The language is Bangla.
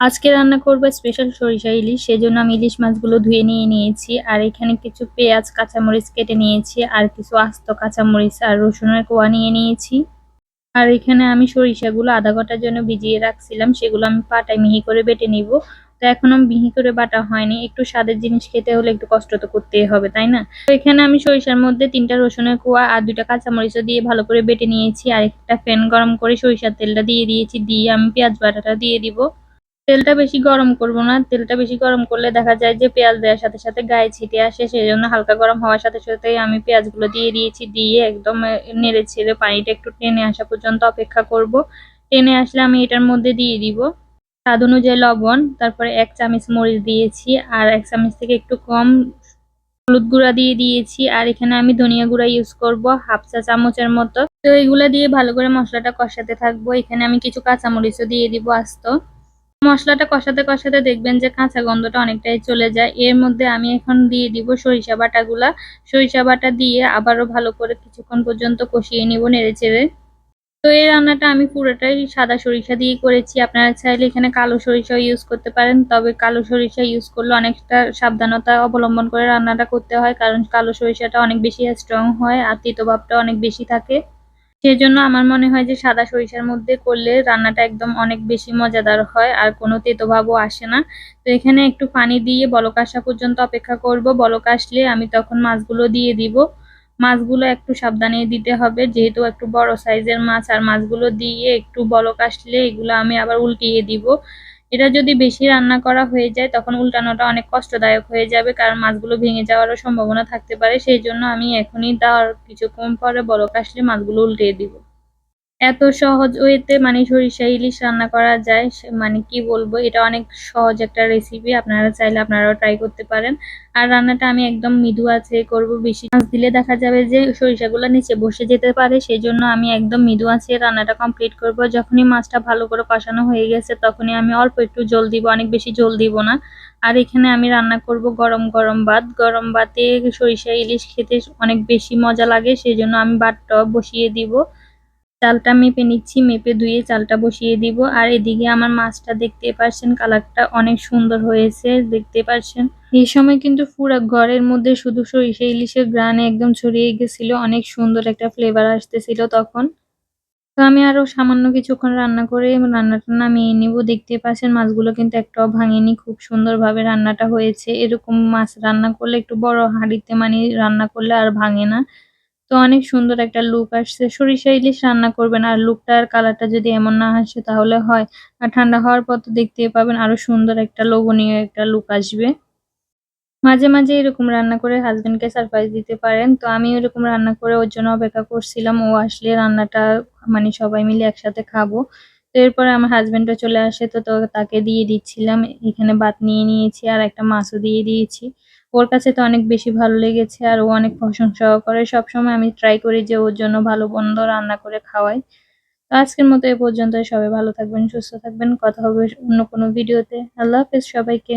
আজকে রান্না করব স্পেশাল সরিষা ইলিশ, সেজন্য আমি ইলিশ মাছগুলো ধুয়ে নিয়ে নিয়েছি। আর এখানে কিছু পেঁয়াজ, কাঁচামরিচ কেটে নিয়েছি, আর কিছু আস্ত কাঁচামরিচ আর রসুনের কোয়া নিয়ে নিয়েছি। আর এখানে আমি সরিষাগুলো আধা ঘণ্টার জন্য ভিজিয়ে রাখছিলাম, সেগুলো আমি পাটায় মিহি করে বেটে নিব। তো এখনও মিহি করে বাটা হয়নি, একটু স্বাদের জিনিস খেতে হলে একটু কষ্ট তো করতেই হবে, তাই না? তো এখানে আমি সরিষার মধ্যে তিনটা রসুনের কোয়া আর দুইটা কাঁচামরিচও দিয়ে ভালো করে বেটে নিয়েছি। আর একটা ফ্যান গরম করে সরিষার তেলটা দিয়ে দিয়েছি, দিয়ে আমি পেঁয়াজ বাটাটা দিয়ে দিব। তেলটা বেশি গরম করব না। তেলটা বেশি গরম করলে দেখা যায় যে পেঁয়াজ দেওয়ার সাথে সাথে গায়ে ছিটে আসে সেই জন্য হালকা গরম হওয়ার সাথে সাথে আমি পেঁয়াজগুলো দিয়ে দিয়েছি, দিয়ে একদম নেড়ে ছেড়ে পানিটা একটু টেনে আসা পর্যন্ত অপেক্ষা করব। টেনে আসলে আমি এটার মধ্যে দিয়ে দিব স্বাদ অনুযায়ী লবণ, তারপরে এক চামচ মরিচ দিয়েছি আর এক চামচ থেকে একটু কম হলুদ গুঁড়া দিয়ে দিয়েছি। আর এখানে আমি ধনিয়া গুঁড়া ইউজ করব, হাফ চা চামচের মতো। তো এগুলা দিয়ে ভালো করে মশলাটা কষাতে থাকব। এখানে আমি কিছু কাঁচামরিচও দিয়ে দিব আস্ত। মশলাটা কষাতে কষাতে দেখবেন যে কাঁচা গন্ধটা অনেকটাই চলে যায়। এর মধ্যে আমি এখন দিয়ে দিব সরিষা বাটাগুলা। সরিষা বাটা দিয়ে আবারও ভালো করে কিছুক্ষণ পর্যন্ত কষিয়ে নিব নেড়ে চেড়ে তো এই রান্নাটা আমি পুরোটাই সাদা সরিষা দিয়ে করেছি। আপনারা চাইলে এখানে কালো সরিষা ইউজ করতে পারেন, তবে কালো সরিষা ইউজ করলে অনেকটা সাবধানতা অবলম্বন করে রান্নাটা করতে হয়, কারণ কালো সরিষাটা অনেক বেশি স্ট্রং হয়, আর তিতভাবটা অনেক বেশি থাকে। সেজন্য আমার মনে হয় যে সাদা সরিষার মধ্যে করলে রান্নাটা একদম অনেক বেশি মজাদার হয় আর কোনো তেতো ভাবও আসে না। তো এখানে একটু পানি দিয়ে বলক আসা পর্যন্ত অপেক্ষা করব। বলক আসলে আমি তখন মাছগুলো দিয়ে দিব। মাছগুলো একটু সাবধানে দিতে হবে, যেহেতু একটু বড় সাইজের মাছ, আর মাছগুলো দিয়ে একটু বলক আসলে এগুলো আমি আবার উল্টিয়ে দিব। এটা যদি বেশি রান্না করা হয়ে যায়, তখন উল্টানোটা অনেক কষ্টদায়ক হয়ে যাবে, কারণ মাছগুলো ভেঙে যাওয়ারও সম্ভাবনা থাকতে পারে। সেই জন্য আমি এখনই তার কিছুক্ষণ পরে বলক আসলে মাছগুলো উল্টিয়ে দিব। এত সহজ ওয়েতে মানে সরিষা, ইলিশ রান্না করা যায় মানে কি বলব, এটা অনেক সহজ একটা রেসিপি আপনারা চাইলে আপনারাও ট্রাই করতে পারেন। আর রান্নাটা আমি একদম মৃদু আছে করব, বেশি মাছ দিলে দেখা যাবে যে সরিষাগুলো নিচে বসে যেতে পারে সেই জন্য আমি একদম মৃদু আছে রান্নাটা কমপ্লিট করব। যখনই মাছটা ভালো করে কষানো হয়ে গেছে, তখনই আমি অল্প একটু জল দিব, অনেক বেশি জল দিব না। আর এখানে আমি রান্না করব গরম গরম ভাত। গরম ভাতে সরিষা, ইলিশ খেতে অনেক বেশি মজা লাগে সেই জন্য আমি ভাতটা বসিয়ে দিব। চালটা মেপে নিচ্ছি, মেপে ধুয়ে চালটা বসিয়ে দিব। আর এদিকে আমার মাছটা দেখতে পাচ্ছেন কালারটা অনেক সুন্দর হয়েছে, দেখতে পাচ্ছেন এই সময় কিন্তু পুরো ঘরের মধ্যে শুধু সরিষা ইলিশের গ্রানে একদম ছড়িয়ে গেছিল, অনেক সুন্দর একটা ফ্লেভার আসতেছিল তখন। তো আমি আরও সামান্য কিছুক্ষণ রান্না করে রান্নাটা নামিয়ে নিব। দেখতে পাচ্ছেন মাছগুলো কিন্তু একটাও ভাঙেনি, খুব সুন্দরভাবে রান্নাটা হয়েছে। এরকম মাছ রান্না করলে একটু বড় হাঁড়িতে মানে রান্না করলে আর ভাঙে না। তো অনেক সুন্দর একটা লুক আসছে। সরিষা ইলিশ রান্না করবেন আর লুকটা আর কালারটা যদি এমন না আসে তাহলে হয়। আর ঠান্ডা হওয়ার পর তো দেখতেই পাবেন আরও সুন্দর একটা লোভনীয় একটা লুক আসবে। মাঝে মাঝে এরকম রান্না করে হাজবেন্ডকে সারপ্রাইজ দিতে পারেন। তো আমি এরকম রান্না করে ওর জন্য অপেক্ষা করছিলাম। ও আসলে রান্নাটা মানে সবাই মিলে একসাথে খাব। তো এরপরে আমার হাজবেন্ডও চলে আসে তো তাকে দিয়ে দিচ্ছিলাম। এখানে ভাত নিয়ে নিয়েছি আর একটা মাছও দিয়ে দিয়েছি। ওর কাছে তো অনেক বেশি ভালো লেগেছে আর ও অনেক প্রশংসাও করে। সবসময় আমি ট্রাই করি যে ওর জন্য ভালো বন্ধ রান্না করে খাওয়াই। তো আজকের মতো এ পর্যন্ত সবাই ভালো থাকবেন, সুস্থ থাকবেন। কথা হবে অন্য কোনো ভিডিওতে আল্লাহ হাফেজ সবাইকে।